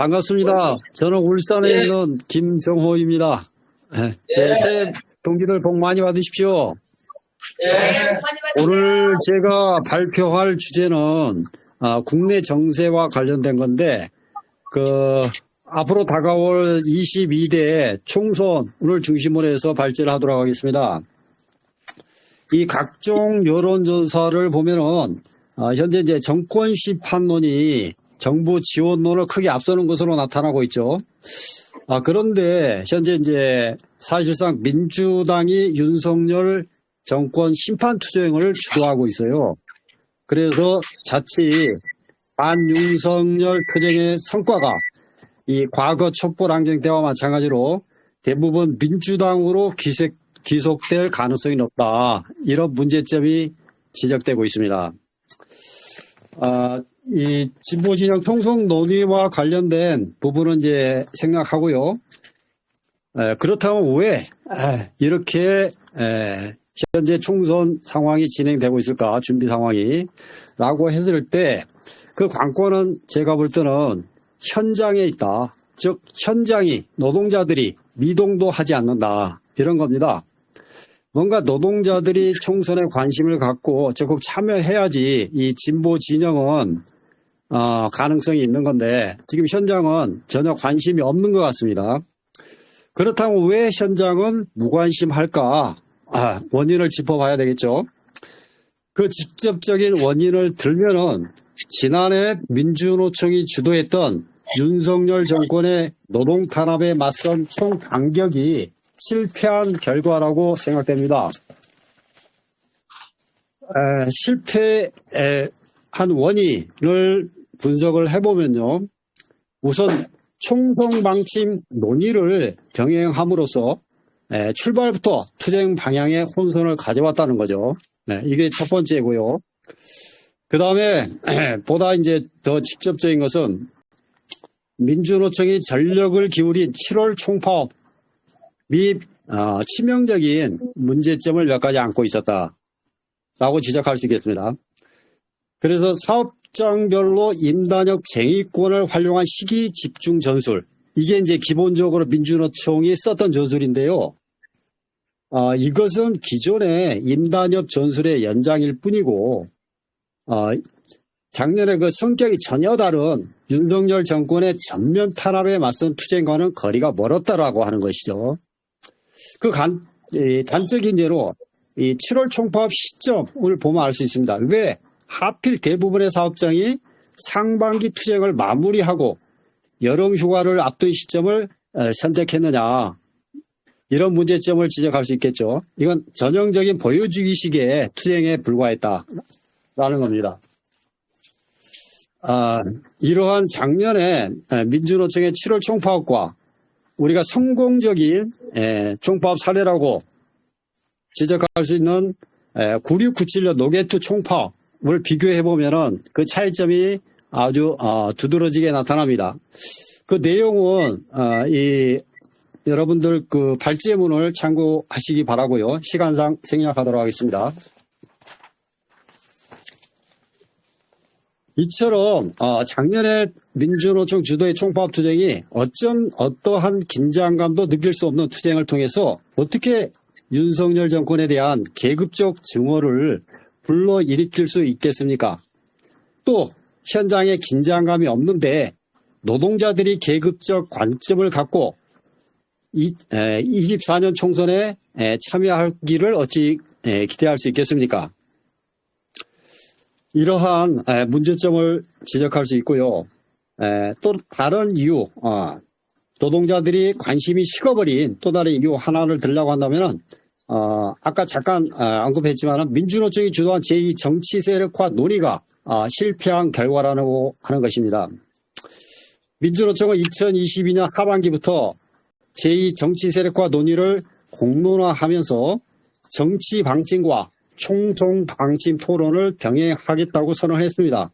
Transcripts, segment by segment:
반갑습니다. 저는 울산에 네. 있는 김정호입니다. 네, 네, 새해 동지들 복 많이 받으십시오. 네. 오늘 제가 발표할 주제는 아, 국내 정세와 관련된 건데 그 앞으로 다가올 22대 총선을 중심으로 해서 발제를 하도록 하겠습니다. 이 각종 여론조사를 보면은 아, 현재 이제 정권 시판론이 정부 지원론을 크게 앞서는 것으로 나타나고 있죠. 아, 그런데 현재 이제 사실상 민주당이 윤석열 정권 심판 투쟁을 주도하고 있어요. 그래서 자칫 반윤석열 투쟁의 성과가 이 과거 촛불 항쟁 때와 마찬가지로 대부분 민주당으로 기색, 기속될 가능성이 높다. 이런 문제점이 지적되고 있습니다. 아, 이 진보 진영 통속 논의와 관련된 부분은 이제 생각하고요. 에, 그렇다면 왜 에, 이렇게 에, 현재 총선 상황이 진행되고 있을까 준비 상황이 라고 했을 때 그 관건은 제가 볼 때는 현장에 있다. 즉 현장이 노동자들이 미동도 하지 않는다. 이런 겁니다. 뭔가 노동자들이 총선에 관심을 갖고 적극 참여해야지 이 진보 진영은 어, 가능성이 있는 건데 지금 현장은 전혀 관심이 없는 것 같습니다. 그렇다면 왜 현장은 무관심할까? 아, 원인을 짚어봐야 되겠죠. 그 직접적인 원인을 들면은 지난해 민주노총이 주도했던 윤석열 정권의 노동 탄압에 맞선 총 반격이 실패한 결과라고 생각됩니다. 에, 실패한 원인을 분석을 해보면요. 우선 총성 방침 논의를 병행함으로써 에, 출발부터 투쟁 방향의 혼선을 가져왔다는 거죠. 네, 이게 첫 번째고요. 그 다음에 보다 이제 더 직접적인 것은 민주노총이 전력을 기울인 7월 총파업 및 어, 치명적인 문제점을 몇 가지 안고 있었다라고 지적할 수 있겠습니다. 그래서 사업장별로 임단협 쟁의권을 활용한 시기 집중 전술 이게 이제 기본적으로 민주노총이 썼던 전술인데요. 어, 이것은 기존의 임단협 전술의 연장일 뿐이고 어, 작년에 그 성격이 전혀 다른 윤석열 정권의 전면 탄압에 맞선 투쟁과는 거리가 멀었다라고 하는 것이죠. 그 간, 이 단적인 예로 이 7월 총파업 시점을 보면 알 수 있습니다. 왜 하필 대부분의 사업장이 상반기 투쟁을 마무리하고 여름 휴가를 앞둔 시점을 어, 선택했느냐. 이런 문제점을 지적할 수 있겠죠. 이건 전형적인 보여주기식의 투쟁에 불과했다라는 겁니다. 아, 이러한 작년에 민주노총의 7월 총파업과 우리가 성공적인 에, 총파업 사례라고 지적할 수 있는 9697년 노게투 총파업을 비교해 보면은 그 차이점이 아주 어, 두드러지게 나타납니다. 그 내용은 어, 이 여러분들 그 발제문을 참고하시기 바라고요. 시간상 생략하도록 하겠습니다. 이처럼 어, 작년에 민주노총 주도의 총파업 투쟁이 어쩜 어떠한 긴장감도 느낄 수 없는 투쟁을 통해서 어떻게 윤석열 정권에 대한 계급적 증오를 불러일으킬 수 있겠습니까? 또 현장에 긴장감이 없는데 노동자들이 계급적 관점을 갖고 이, 에, 24년 총선에 에, 참여하기를 어찌 에, 기대할 수 있겠습니까? 이러한 에, 문제점을 지적할 수 있고요. 에, 또 다른 이유, 어, 노동자들이 관심이 식어버린 또 다른 이유 하나를 들려고 한다면은 어, 아까 잠깐 어, 언급했지만 민주노총이 주도한 제2 정치 세력화 논의가 어, 실패한 결과라고 하는 것입니다. 민주노총은 2022년 하반기부터 제2 정치 세력화 논의를 공론화하면서 정치 방침과 총종 방침 토론을 병행하겠다고 선언했습니다.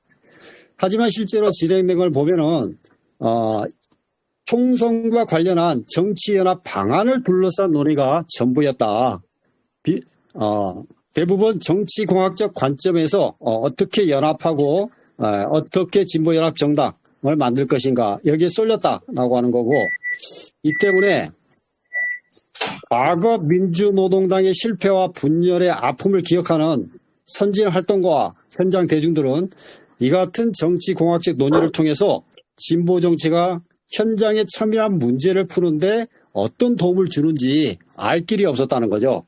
하지만 실제로 진행된 걸 보면은 어, 총선과 관련한 정치연합 방안을 둘러싼 논의가 전부였다. 비- 어, 대부분 정치공학적 관점에서 어, 떻게 연합하고 어, 떻게 진보연합 정당 만들 것인가 여기에 쏠렸다라고 하는 거고 이 때문에 과거 민주노동당의 실패와 분열의 아픔을 기억하는 선진 활동가와 현장 대중들은 이 같은 정치 공학적 논의를 통해서 진보 정치가 현장에 참여한 문제를 푸는데 어떤 도움을 주는지 알 길이 없었다는 거죠.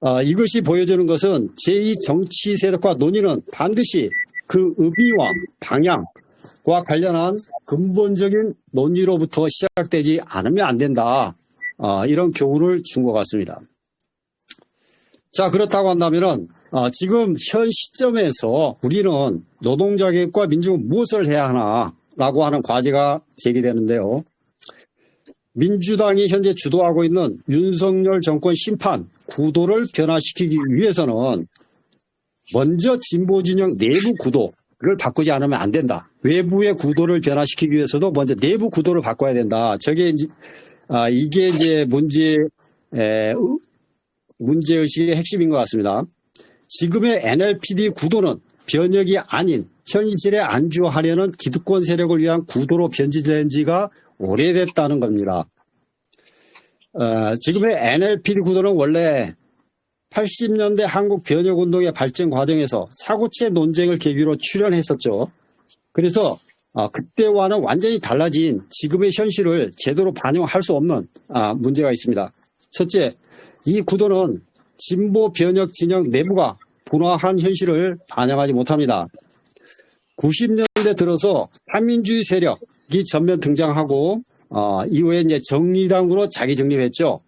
어, 이것이 보여주는 것은 제2 정치 세력과 논의는 반드시 그 의미와 방향과 관련한 근본적인 논의로부터 시작되지 않으면 안 된다. 어, 이런 교훈을 준 것 같습니다. 자, 그렇다고 한다면은, 어, 지금 현 시점에서 우리는 노동자 개혁과 민주는 무엇을 해야 하나라고 하는 과제가 제기되는데요. 민주당이 현재 주도하고 있는 윤석열 정권 심판 구도를 변화시키기 위해서는 먼저 진보 진영 내부 구도를 바꾸지 않으면 안 된다. 외부의 구도를 변화시키기 위해서도 먼저 내부 구도를 바꿔야 된다. 저게 아, 이게 이제 문제 에, 문제 의식의 핵심인 것 같습니다. 지금의 NLPD 구도는 변혁이 아닌 현실에 안주하려는 기득권 세력을 위한 구도로 변질된 지가 오래됐다는 겁니다. 어, 지금의 NLPD 구도는 원래 80년대 한국 변혁운동의 발전 과정에서 사고체 논쟁을 계기로 출현했었죠. 그래서 어, 그때와는 완전히 달라진 지금의 현실을 제대로 반영할 수 없는 아, 문제가 있습니다. 첫째, 이 구도는 진보 변혁 진영 내부가 분화한 현실을 반영하지 못합니다. 90년대 들어서 한민주의 세력이 전면 등장하고 어, 이후에 이제 정의당으로 자기 정립했죠.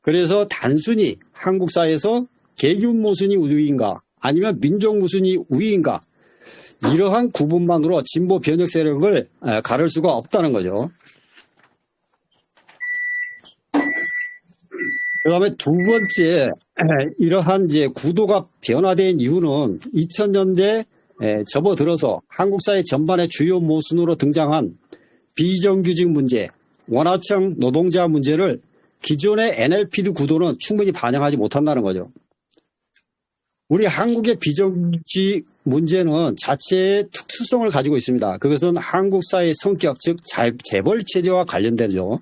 그래서 단순히 한국 사회에서 개균 모순이 우위인가 아니면 민족 모순이 우위인가 이러한 구분만으로 진보 변혁 세력을 에, 가를 수가 없다는 거죠. 그 다음에 두 번째 에, 이러한 이제 구도가 변화된 이유는 2000년대 에, 접어들어서 한국 사회 전반의 주요 모순으로 등장한 비정규직 문제, 원하청 노동자 문제를 기존의 NLPD 구도는 충분히 반영하지 못한다는 거죠. 우리 한국의 비정규직 문제는 자체의 특수성을 가지고 있습니다. 그것은 한국 사회의 성격, 즉 자- 재벌 체제와 관련되죠.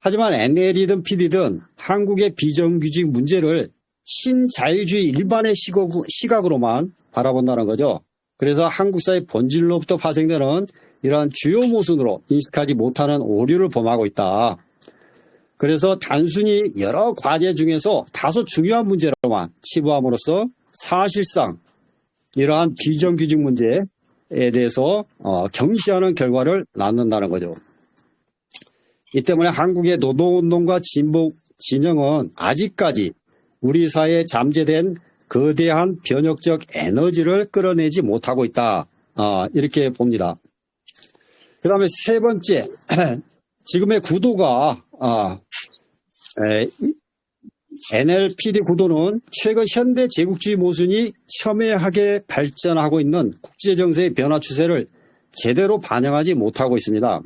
하지만 NL이든 PD든 한국의 비정규직 문제를 신자유주의 일반의 시각, 시각으로만 바라본다는 거죠. 그래서 한국 사회 본질로부터 파생되는 이러한 주요 모순으로 인식하지 못하는 오류를 범하고 있다. 그래서 단순히 여러 과제 중에서 다소 중요한 문제로만 치부함으로써 사실상 이러한 비정규직 문제에 대해서 어, 경시하는 결과를 낳는다는 거죠. 이 때문에 한국의 노동운동과 진보 진영은 아직까지 우리 사회에 잠재된 거대한 변혁적 에너지를 끌어내지 못하고 있다. 어, 이렇게 봅니다. 그 다음에 세 번째, 지금의 구도가 아, 에, 이- NLPD 구도는 최근 현대 제국주의 모순이 첨예하게 발전하고 있는 국제정세의 변화 추세를 제대로 반영하지 못하고 있습니다.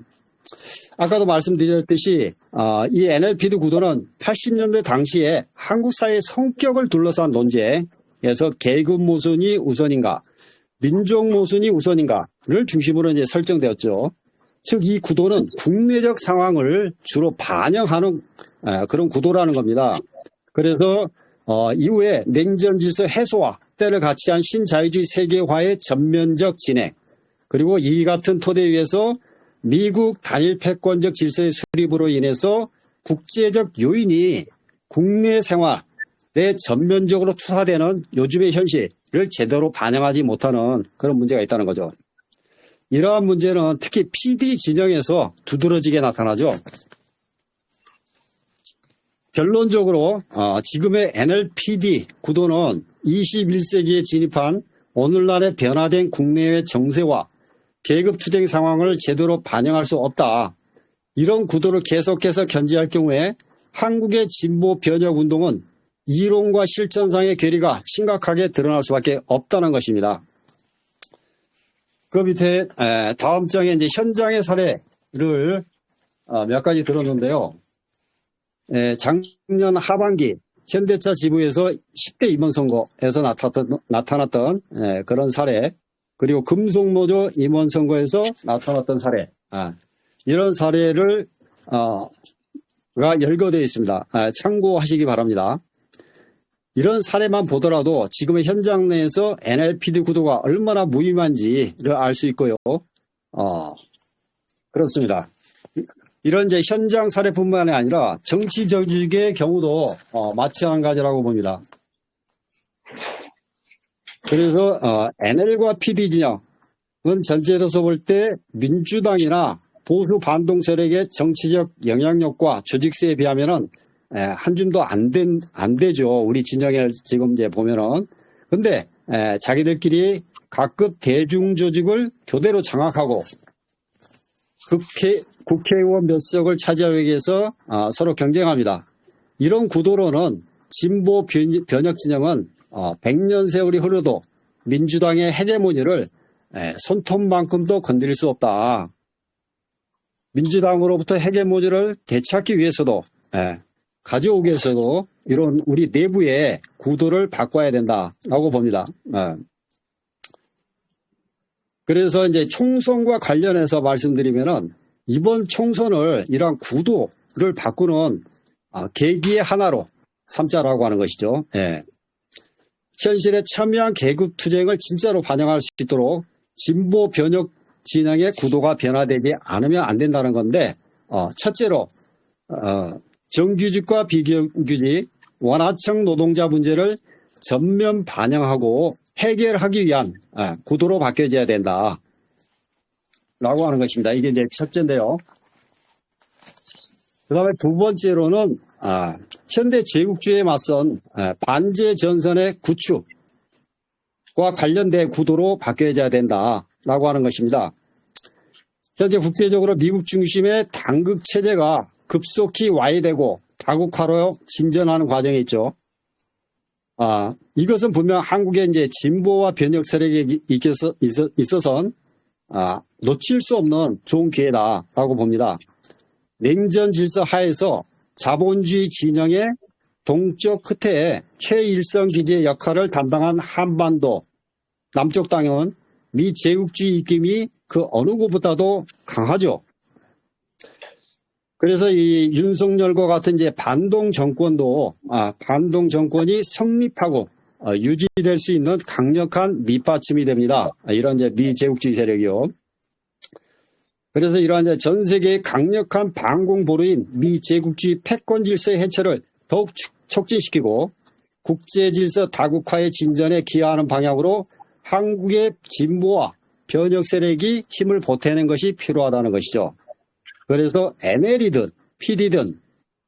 아까도 말씀드렸듯이 아, 이 NLPD 구도는 80년대 당시에 한국 사회의 성격을 둘러싼 논쟁에서 계급 모순이 우선인가, 민족 모순이 우선인가를 중심으로 이제 설정되었죠. 즉 이 구도는 국내적 상황을 주로 반영하는 아, 그런 구도라는 겁니다. 그래서 어, 이후에 냉전 질서 해소와 때를 같이 한 신자유주의 세계화의 전면적 진행 그리고 이 같은 토대 위에서 미국 단일 패권적 질서의 수립으로 인해서 국제적 요인이 국내 생활에 전면적으로 투사되는 요즘의 현실을 제대로 반영하지 못하는 그런 문제가 있다는 거죠. 이러한 문제는 특히 PD 진영에서 두드러지게 나타나죠. 결론적으로 어, 지금의 NLPD 구도는 21세기에 진입한 오늘날의 변화된 국내의 정세와 계급투쟁 상황을 제대로 반영할 수 없다. 이런 구도를 계속해서 견지할 경우에 한국의 진보 변혁 운동은 이론과 실천상의 괴리가 심각하게 드러날 수밖에 없다는 것입니다. 그 밑에 에, 다음 장에 이제 현장의 사례를 어, 몇 가지 들었는데요. 에, 작년 하반기 현대차 지부에서 10대 임원 선거에서 나타났던, 나타났던 에, 그런 사례 그리고 금속노조 임원 선거에서 나타났던 사례, 아, 이런 사례를 어, 가 열거되어 있습니다. 아, 참고하시기 바랍니다. 이런 사례만 보더라도 지금의 현장 내에서 NLPD 구도가 얼마나 무의미한지를 알 수 있고요. 어, 그렇습니다. 이런 이제 현장 사례뿐만이 아니라 정치 조직의 경우도 어, 마찬가지라고 봅니다. 그래서 어, NL과 PD 진영은 전체로서 볼 때 민주당이나 보수 반동 세력의 정치적 영향력과 조직세에 비하면은 에, 한 줌도 안 된, 안 되죠. 우리 진영에 지금 이제 보면은. 근데, 에, 자기들끼리 각급 대중 조직을 교대로 장악하고 국회, 국회의원 몇 석을 차지하기 위해서 어, 서로 경쟁합니다. 이런 구도로는 진보 변- 변혁 진영은 어, 100년 세월이 흐르도 민주당의 헤게모니를 에, 손톱만큼도 건드릴 수 없다. 민주당으로부터 헤게모니를 되찾기 위해서도 예, 가져오기 위해서도 이런 우리 내부의 구도를 바꿔야 된다라고 봅니다. 예. 그래서 이제 총선과 관련해서 말씀드리면은 이번 총선을 이러한 구도를 바꾸는 아, 계기의 하나로 삼자라고 하는 것이죠. 예. 현실에 첨예한 계급 투쟁을 진짜로 반영할 수 있도록 진보 변혁 진영의 구도가 변화되지 않으면 안 된다는 건데 어, 첫째로 어, 정규직과 비정규직 원하청 노동자 문제를 전면 반영하고 해결하기 위한 아, 구도로 바뀌어져야 된다. 라고 하는 것입니다. 이게 이제 첫째인데요. 그 다음에 두 번째로는, 아, 현대 제국주의에 맞선 아, 반제 전선의 구축과 관련된 구도로 바뀌어져야 된다. 라고 하는 것입니다. 현재 국제적으로 미국 중심의 당극 체제가 급속히 와해되고 다국화로 진전하는 과정에 있죠. 아, 이것은 분명 한국의 이제 진보와 변혁 세력에 있어서, 아, 놓칠 수 없는 좋은 기회다라고 봅니다. 냉전 질서 하에서 자본주의 진영의 동쪽 끝에 최일선 기지의 역할을 담당한 한반도 남쪽 땅은 미 제국주의 입김이 그 어느 곳보다도 강하죠. 그래서 이 윤석열과 같은 이제 반동 정권도 아, 반동 정권이 성립하고 어, 유지될 수 있는 강력한 밑받침이 됩니다. 아, 이런 이제 미제국주의 세력이요. 그래서 이러한 이제 전 세계의 강력한 반공 보루인 미제국주의 패권 질서의 해체를 더욱 축- 촉진시키고 국제 질서 다국화의 진전에 기여하는 방향으로 한국의 진보와 변혁 세력이 힘을 보태는 것이 필요하다는 것이죠. 그래서 NL이든 PD든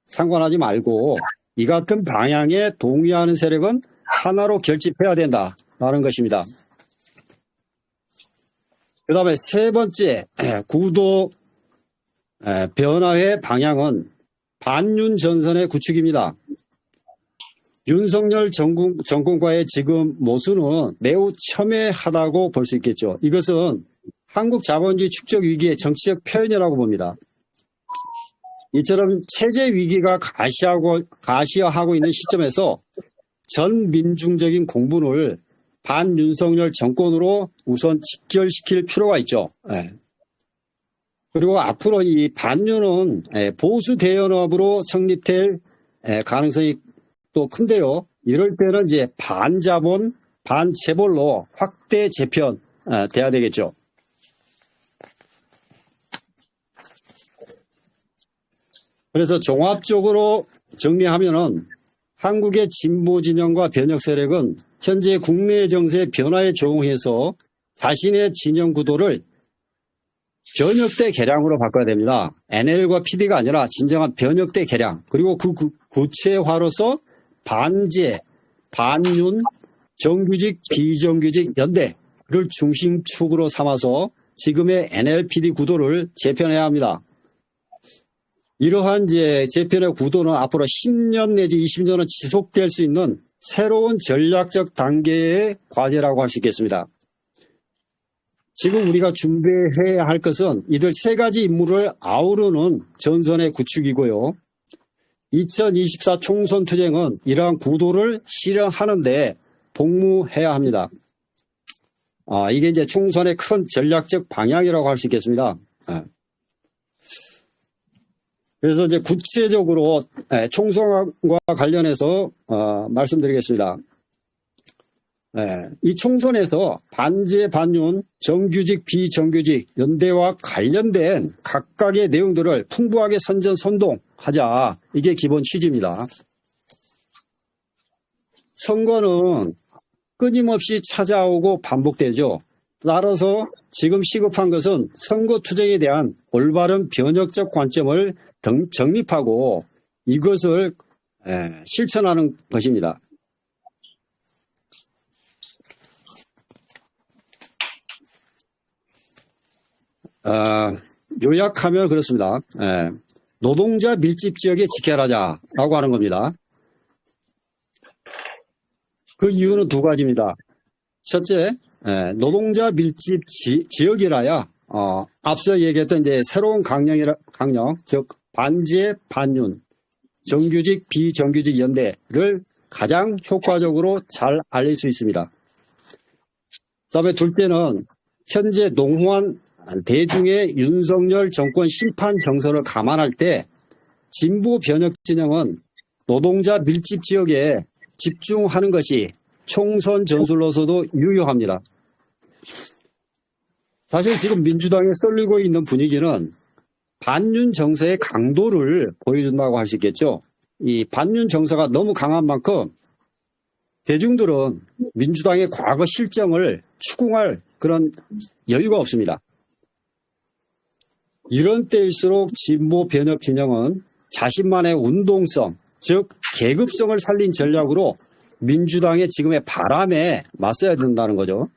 상관하지 말고 이 같은 방향에 동의하는 세력은 하나로 결집해야 된다라는 것입니다. 그 다음에 세 번째 구도 에, 변화의 방향은 반윤 전선의 구축입니다. 윤석열 정권, 정권과의 지금 모순은 매우 첨예하다고 볼 수 있겠죠. 이것은 한국 자본주의 축적 위기의 정치적 표현이라고 봅니다. 이처럼 체제 위기가 가시하고, 가시화하고 있는 시점에서 전 민중적인 공분을 반윤석열 정권으로 우선 직결시킬 필요가 있죠. 예. 그리고 앞으로 이 반윤은 예, 보수 대연합으로 성립될 예, 가능성이 또 큰데요. 이럴 때는 이제 반자본, 반체벌로 확대 재편 어, 돼야 되겠죠. 그래서 종합적으로 정리하면은 한국의 진보 진영과 변혁 세력은 현재 국내 정세 변화에 적응해서 자신의 진영 구도를 변혁대 개량으로 바꿔야 됩니다. NL과 PD가 아니라 진정한 변혁대 개량 그리고 그 구- 구체화로서 반제, 반윤, 정규직, 비정규직 연대를 중심축으로 삼아서 지금의 NLPD 구도를 재편해야 합니다. 이러한 이제 재편의 구도는 앞으로 10년 내지 20년은 지속될 수 있는 새로운 전략적 단계의 과제라고 할 수 있겠습니다. 지금 우리가 준비해야 할 것은 이들 세 가지 임무를 아우르는 전선의 구축이고요. 2024 총선 투쟁은 이러한 구도를 실현하는 데 복무해야 합니다. 아, 이게 이제 총선의 큰 전략적 방향이라고 할 수 있겠습니다. 예. 그래서 이제 구체적으로 예, 총선과 관련해서 어, 말씀드리겠습니다. 예, 이 총선에서 반제 반윤 정규직 비정규직 연대와 관련된 각각의 내용들을 풍부하게 선전 선동하자 이게 기본 취지입니다. 선거는 끊임없이 찾아오고 반복되죠. 따라서 지금 시급한 것은 선거 투쟁에 대한 올바른 변혁적 관점을 등- 정립하고 이것을 에, 실천하는 것입니다. 아, 요약하면 그렇습니다. 에, 노동자 밀집 지역에 직결하자라고 하는 겁니다. 그 이유는 두 가지입니다. 첫째, 에, 노동자 밀집 지, 역이라야 어, 앞서 얘기했던 이제 새로운 강령이라 강령, 즉 반제 반윤, 정규직 비정규직 연대를 가장 효과적으로 잘 알릴 수 있습니다. 그다음에 둘째는 현재 농후한 대중의 윤석열 정권 심판 정서를 감안할 때 진보 변혁 진영은 노동자 밀집 지역에 집중하는 것이 총선 전술로서도 유효합니다. 사실 지금 민주당에 쏠리고 있는 분위기는 반윤 정서의 강도를 보여준다고 할 수 있겠죠. 이 반윤 정서가 너무 강한 만큼 대중들은 민주당의 과거 실정을 추궁할 그런 여유가 없습니다. 이런 때일수록 진보 변혁 진영은 자신만의 운동성, 즉 계급성을 살린 전략으로 민주당의 지금의 바람에 맞서야 된다는 거죠.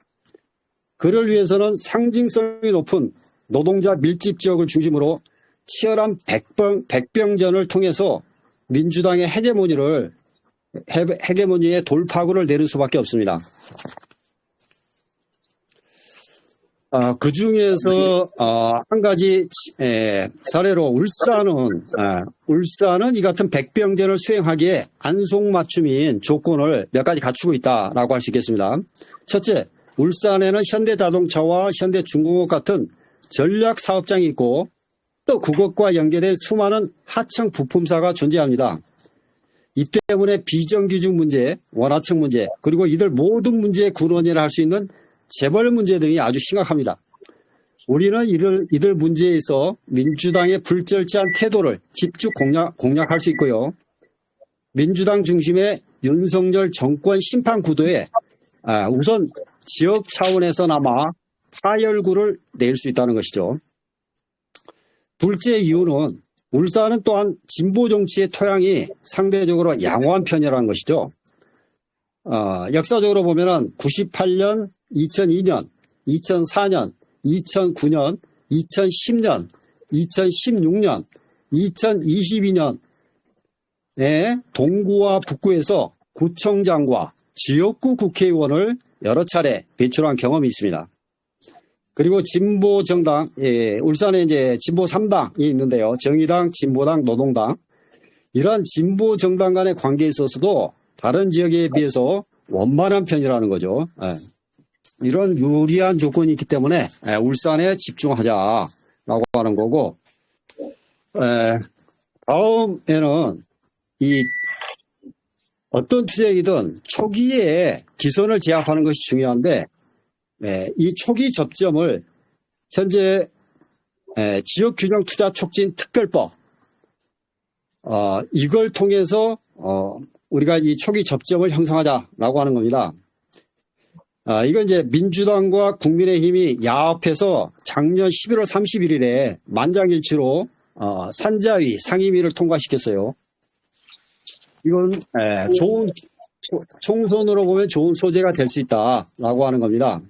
그를 위해서는 상징성이 높은 노동자 밀집 지역을 중심으로 치열한 백병, 백병전을 통해서 민주당의 헤게모니를 헤- 헤게모니의 돌파구를 내릴 수밖에 없습니다. 아, 그 중에서 어, 한 가지 에, 사례로 울산은 아, 울산은 이 같은 백병전을 수행하기에 안송맞춤인 조건을 몇 가지 갖추고 있다라고 할 수 있겠습니다. 첫째, 울산에는 현대자동차와 현대중공업 같은 전략 사업장이 있고 또 그것과 연계된 수많은 하청 부품사가 존재합니다. 이 때문에 비정규직 문제, 원하청 문제, 그리고 이들 모든 문제의 근원이라 할 수 있는 재벌 문제 등이 아주 심각합니다. 우리는 이들, 이들 문제에 있어 민주당의 불절제한 태도를 집중 공략, 공략할 수 있고요. 민주당 중심의 윤석열 정권 심판 구도에 아, 우선 지역 차원에서나마 파열구를 낼 수 있다는 것이죠. 둘째 이유는 울산은 또한 진보 정치의 토양이 상대적으로 양호한 편이라는 것이죠. 어, 역사적으로 보면은 98년, 2002년, 2004년, 2009년, 2010년, 2016년, 2022년에 동구와 북구에서 구청장과 지역구 국회의원을 여러 차례 배출한 경험이 있습니다. 그리고 진보 정당, 예, 울산에 이제 진보 3당이 있는데요. 정의당, 진보당, 노동당. 이러한 진보 정당 간의 관계에 있어서도 다른 지역에 비해서 원만한 편이라는 거죠. 예. 이런 유리한 조건이 있기 때문에 예, 울산에 집중하자라고 하는 거고, 예, 다음에는 이 어떤 투쟁이든 초기에 기선을 제압하는 것이 중요한데, 예, 이 초기 접점을 현재 예, 지역균형 투자 촉진 특별법 어, 이걸 통해서 어, 우리가 이 초기 접점을 형성하자라고 하는 겁니다. 아, 이건 이제 민주당과 국민의힘이 야합해서 작년 11월 31일에 만장일치로 어, 산자위 상임위를 통과시켰어요. 이건 예, 좋은 초- 총선으로 보면 좋은 소재가 될 수 있다라고 하는 겁니다.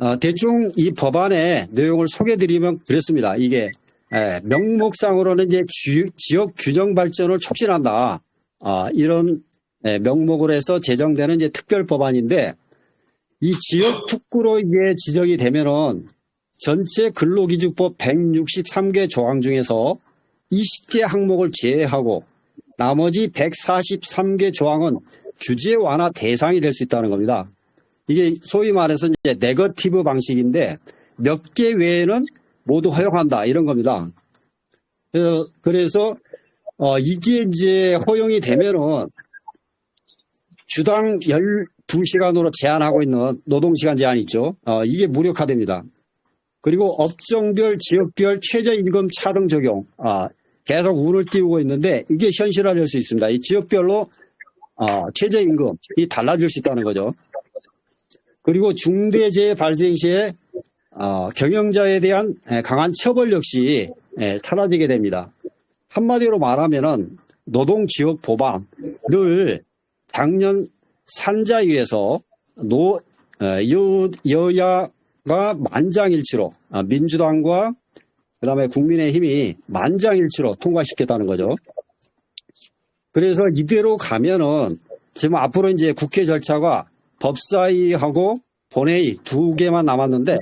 어, 대충 이 법안의 내용을 소개드리면 그렇습니다. 이게 예, 명목상으로는 이제 주- 지역 균형 발전을 촉진한다. 아, 이런 예, 명목으로 해서 제정되는 이제 특별 법안인데 이 지역 특구로 이게 지정이 되면은 전체 근로기준법 163개 조항 중에서 20개 항목을 제외하고 나머지 143개 조항은 규제 완화 대상이 될 수 있다는 겁니다. 이게 소위 말해서 이제 네거티브 방식인데 몇 개 외에는 모두 허용한다 이런 겁니다. 그래서, 그래서 어, 이게 이제 허용이 되면은 주당 12시간으로 제한하고 있는 노동시간 제한 있죠. 어, 이게 무력화됩니다. 그리고 업종별, 지역별 최저임금 차등 적용. 아, 계속 운을 띄우고 있는데 이게 현실화될 수 있습니다. 이 지역별로 어, 최저임금이 달라질 수 있다는 거죠. 그리고 중대재해 발생 시에 어, 경영자에 대한 에, 강한 처벌 역시 에, 사라지게 됩니다. 한마디로 말하면은 노동지역 보방을 작년 산자위에서 노 어, 여, 여야가 만장일치로 아, 민주당과 그 다음에 국민의힘이 만장일치로 통과시켰다는 거죠. 그래서 이대로 가면은 지금 앞으로 이제 국회 절차가 법사위하고 본회의 두 개만 남았는데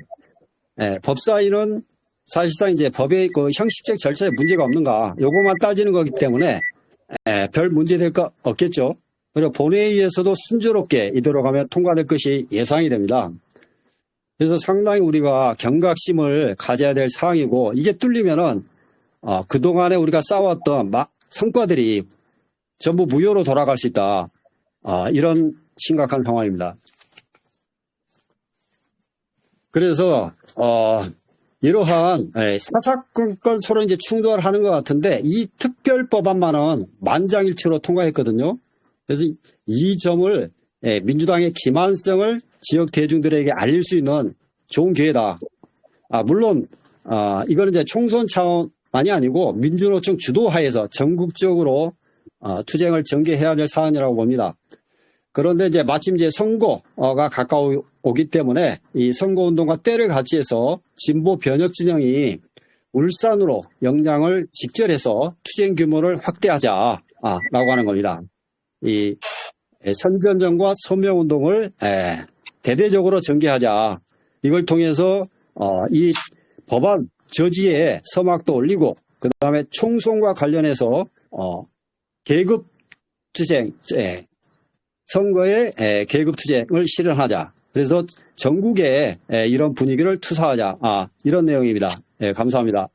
예, 법사위는 사실상 이제 법의 그 형식적 절차에 문제가 없는가 요것만 따지는 거기 때문에 예, 별 문제 될 거 없겠죠. 그리고 본회의에서도 순조롭게 이대로 가면 통과될 것이 예상이 됩니다. 그래서 상당히 우리가 경각심을 가져야 될 사항이고 이게 뚫리면은 어, 그동안에 우리가 쌓아왔던 막 성과들이 전부 무효로 돌아갈 수 있다. 아, 이런 심각한 상황입니다. 그래서 어, 이러한 예, 사사건건 서로 이제 충돌하는 것 같은데 이 특별법안만은 만장일치로 통과했거든요. 그래서 이 점을 예, 민주당의 기만성을 지역 대중들에게 알릴 수 있는 좋은 기회다. 아, 물론 아, 이거는 이제 총선 차원만이 아니고 민주노총 주도하에서 전국적으로 어, 투쟁을 전개해야 될 사안이라고 봅니다. 그런데 이제 마침 이제 선거가 가까우기 때문에 이 선거운동과 때를 같이 해서 진보 변혁 진영이 울산으로 영장을 직결해서 투쟁 규모를 확대하자라고 하는 겁니다. 이 선전전과 서명운동을 에, 대대적으로 전개하자. 이걸 통해서 어, 이 법안 저지에 서막도 올리고 그 다음에 총선과 관련해서 어, 계급 투쟁, 예, 선거에 에, 계급 투쟁을 실현하자. 그래서 전국에 에, 이런 분위기를 투사하자. 아, 이런 내용입니다. 예, 감사합니다.